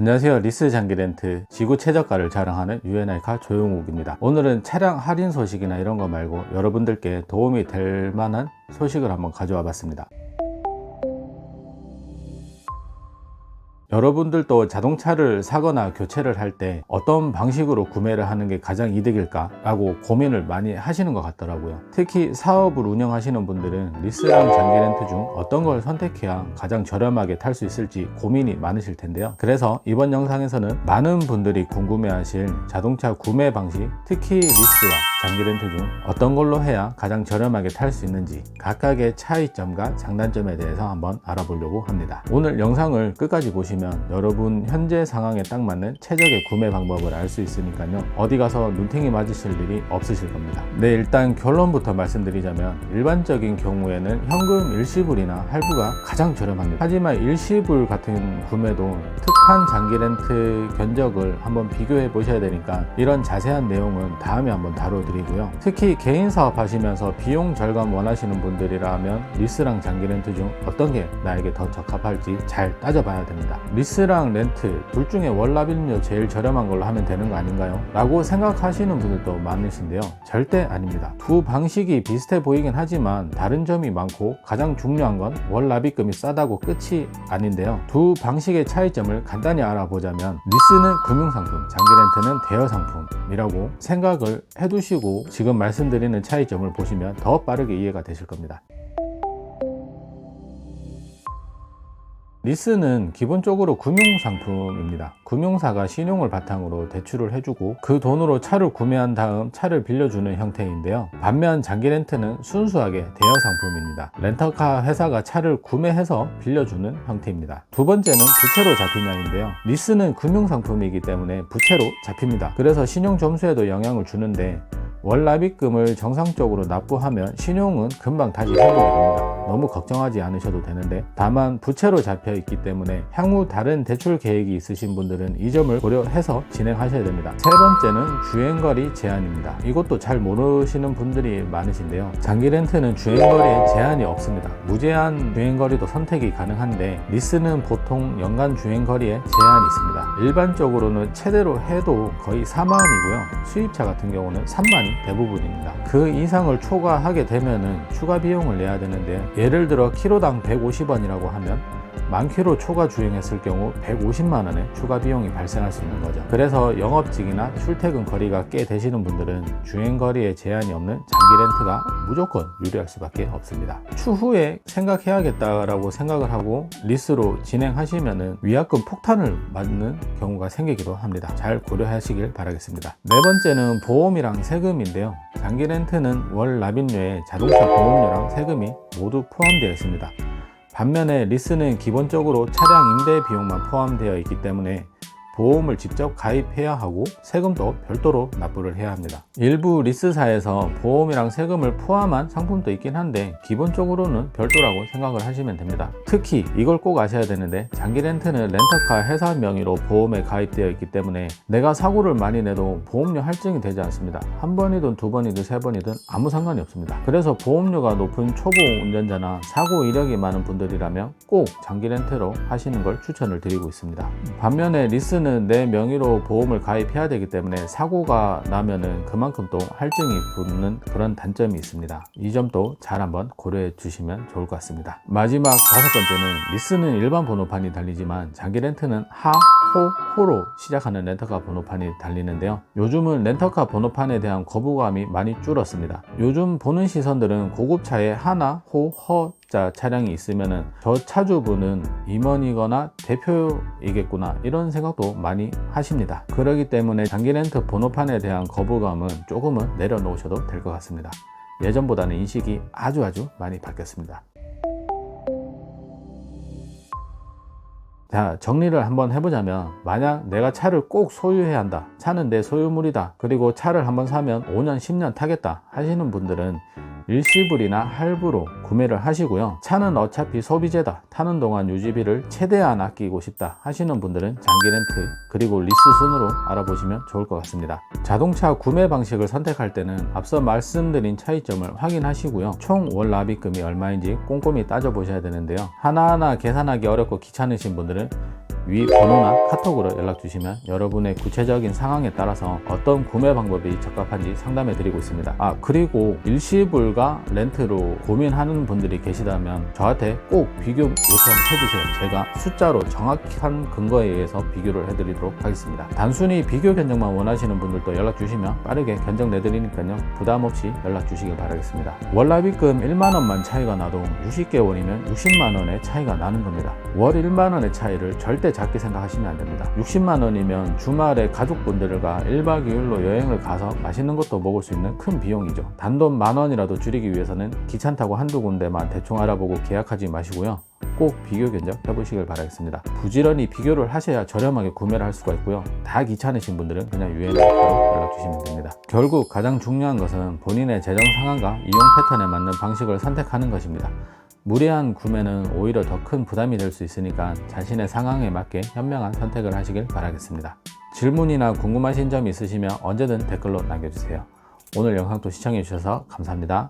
안녕하세요. 리스 장기렌트 지구 최저가를 자랑하는 유엔아이카 조용욱입니다. 오늘은 차량 할인 소식이나 이런 거 말고 여러분들께 도움이 될 만한 소식을 한번 가져와 봤습니다 여러분들도 자동차를 사거나 교체를 할 때 어떤 방식으로 구매를 하는 게 가장 이득일까? 라고 고민을 많이 하시는 것 같더라고요. 특히 사업을 운영하시는 분들은 리스랑 장기 렌트 중 어떤 걸 선택해야 가장 저렴하게 탈 수 있을지 고민이 많으실 텐데요. 그래서 이번 영상에서는 많은 분들이 궁금해하실 자동차 구매 방식 특히 리스와 장기 렌트 중 어떤 걸로 해야 가장 저렴하게 탈 수 있는지 각각의 차이점과 장단점에 대해서 한번 알아보려고 합니다. 오늘 영상을 끝까지 보시면 여러분 현재 상황에 딱 맞는 최적의 구매 방법을 알 수 있으니까요. 어디 가서 눈탱이 맞으실 일이 없으실 겁니다. 네 일단 결론부터 말씀드리자면 일반적인 경우에는 현금 일시불이나 할부가 가장 저렴합니다. 하지만 일시불 같은 구매도 특 판 장기 렌트 견적을 한번 비교해 보셔야 되니까 이런 자세한 내용은 다음에 한번 다뤄드리고요. 특히 개인 사업 하시면서 비용 절감 원하시는 분들이라면 리스랑 장기 렌트 중 어떤 게 나에게 더 적합할지 잘 따져봐야 됩니다. 리스랑 렌트 둘 중에 월납임료 제일 저렴한 걸로 하면 되는 거 아닌가요? 라고 생각하시는 분들도 많으신데요. 절대 아닙니다. 두 방식이 비슷해 보이긴 하지만 다른 점이 많고 가장 중요한 건 월납입금이 싸다고 끝이 아닌데요. 두 방식의 차이점을 간 단히 알아보자면 리스는 금융상품 장기 렌트는 대여상품이라고 생각을 해두시고 지금 말씀드리는 차이점을 보시면 더 빠르게 이해가 되실 겁니다 리스는 기본적으로 금융상품입니다. 금융사가 신용을 바탕으로 대출을 해주고 그 돈으로 차를 구매한 다음 차를 빌려주는 형태인데요. 반면 장기 렌트는 순수하게 대여 상품입니다. 렌터카 회사가 차를 구매해서 빌려주는 형태입니다. 두 번째는 부채로 잡히냐인데요. 리스는 금융상품이기 때문에 부채로 잡힙니다. 그래서 신용 점수에도 영향을 주는데 월납입금을 정상적으로 납부하면 신용은 금방 다시 회복이 됩니다. 너무 걱정하지 않으셔도 되는데 다만 부채로 잡혀 있기 때문에 향후 다른 대출 계획이 있으신 분들은 이 점을 고려해서 진행하셔야 됩니다. 세 번째는 주행거리 제한입니다. 이것도 잘 모르시는 분들이 많으신데요. 장기 렌트는 주행거리에 제한이 없습니다. 무제한 주행거리도 선택이 가능한데 리스는 보통 연간 주행거리에 제한이 있습니다. 일반적으로는 최대로 해도 거의 4만이고요. 수입차 같은 경우는 3만이 대부분입니다. 그 이상을 초과하게 되면은 추가 비용을 내야 되는데 예를 들어 키로당 150원이라고 하면 만 킬로 초과 주행했을 경우 150만 원의 추가 비용이 발생할 수 있는 거죠. 그래서 영업직이나 출퇴근 거리가 꽤 되시는 분들은 주행 거리에 제한이 없는 장기 렌트가 무조건 유리할 수밖에 없습니다. 추후에 생각해야겠다라고 생각을 하고 리스로 진행하시면은 위약금 폭탄을 맞는 경우가 생기기도 합니다. 잘 고려하시길 바라겠습니다. 네 번째는 보험이랑 세금인데요. 장기 렌트는 월 납입료에 자동차 보험료랑 세금이 모두 포함되어 있습니다. 반면에 리스는 기본적으로 차량 임대 비용만 포함되어 있기 때문에 보험을 직접 가입해야 하고 세금도 별도로 납부를 해야 합니다. 일부 리스사에서 보험이랑 세금을 포함한 상품도 있긴 한데 기본적으로는 별도라고 생각을 하시면 됩니다. 특히 이걸 꼭 아셔야 되는데 장기 렌트는 렌터카 회사 명의로 보험에 가입되어 있기 때문에 내가 사고를 많이 내도 보험료 할증이 되지 않습니다. 한 번이든 두 번이든 세 번이든 아무 상관이 없습니다. 그래서 보험료가 높은 초보 운전자나 사고 이력이 많은 분들이라면 꼭 장기 렌트로 하시는 걸 추천을 드리고 있습니다. 반면에 리스는 내 명의로 보험을 가입해야 되기 때문에 사고가 나면은 그만큼 또 할증이 붙는 그런 단점이 있습니다. 이 점도 잘 한번 고려해 주시면 좋을 것 같습니다. 마지막 다섯 번째는 리스는 일반 번호판이 달리지만 장기 렌트는 하, 호, 호로 시작하는 렌터카 번호판이 달리는데요. 요즘은 렌터카 번호판에 대한 거부감이 많이 줄었습니다. 요즘 보는 시선들은 고급차에 하나, 호, 허 자 차량이 있으면은 저 차주분은 임원이거나 대표이겠구나 이런 생각도 많이 하십니다. 그러기 때문에 장기 렌트 번호판에 대한 거부감은 조금은 내려놓으셔도 될 것 같습니다. 예전보다는 인식이 아주 아주 많이 바뀌었습니다. 자, 정리를 한번 해보자면, 만약 내가 차를 꼭 소유해야 한다. 차는 내 소유물이다. 그리고 차를 한번 사면 5년, 10년 타겠다. 하시는 분들은 일시불이나 할부로 구매를 하시고요. 차는 어차피 소비재다. 타는 동안 유지비를 최대한 아끼고 싶다 하시는 분들은 장기 렌트 그리고 리스 순으로 알아보시면 좋을 것 같습니다. 자동차 구매 방식을 선택할 때는 앞서 말씀드린 차이점을 확인하시고요. 총 월 납입금이 얼마인지 꼼꼼히 따져보셔야 되는데요. 하나하나 계산하기 어렵고 귀찮으신 분들은 위 번호나 카톡으로 연락 주시면 여러분의 구체적인 상황에 따라서 어떤 구매 방법이 적합한지 상담해 드리고 있습니다. 아, 그리고 일시불과 렌트로 고민하는 분들이 계시다면 저한테 꼭 비교 요청해 주세요. 제가 숫자로 정확한 근거에 의해서 비교를 해 드리도록 하겠습니다. 단순히 비교 견적만 원하시는 분들도 연락 주시면 빠르게 견적 내드리니까요. 부담 없이 연락 주시길 바라겠습니다. 월납입금 1만 원만 차이가 나도 60개월이면 60만 원의 차이가 나는 겁니다. 월 1만 원의 차이를 절대 작게 생각하시면 안 됩니다. 60만 원이면 주말에 가족분들과 1박 2일로 여행을 가서 맛있는 것도 먹을 수 있는 큰 비용이죠. 단돈 만 원이라도 줄이기 위해서는 귀찮다고 한두 군 데만 대충 알아보고 계약하지 마시고요. 꼭 비교 견적 해보시길 바라겠습니다. 부지런히 비교를 하셔야 저렴하게 구매를 할 수가 있고요. 다 귀찮으신 분들은 그냥 유엔으로 연락 주시면 됩니다. 결국 가장 중요한 것은 본인의 재정 상황과 이용 패턴에 맞는 방식을 선택하는 것입니다. 무리한 구매는 오히려 더 큰 부담이 될 수 있으니까 자신의 상황에 맞게 현명한 선택을 하시길 바라겠습니다. 질문이나 궁금하신 점이 있으시면 언제든 댓글로 남겨주세요. 오늘 영상도 시청해주셔서 감사합니다.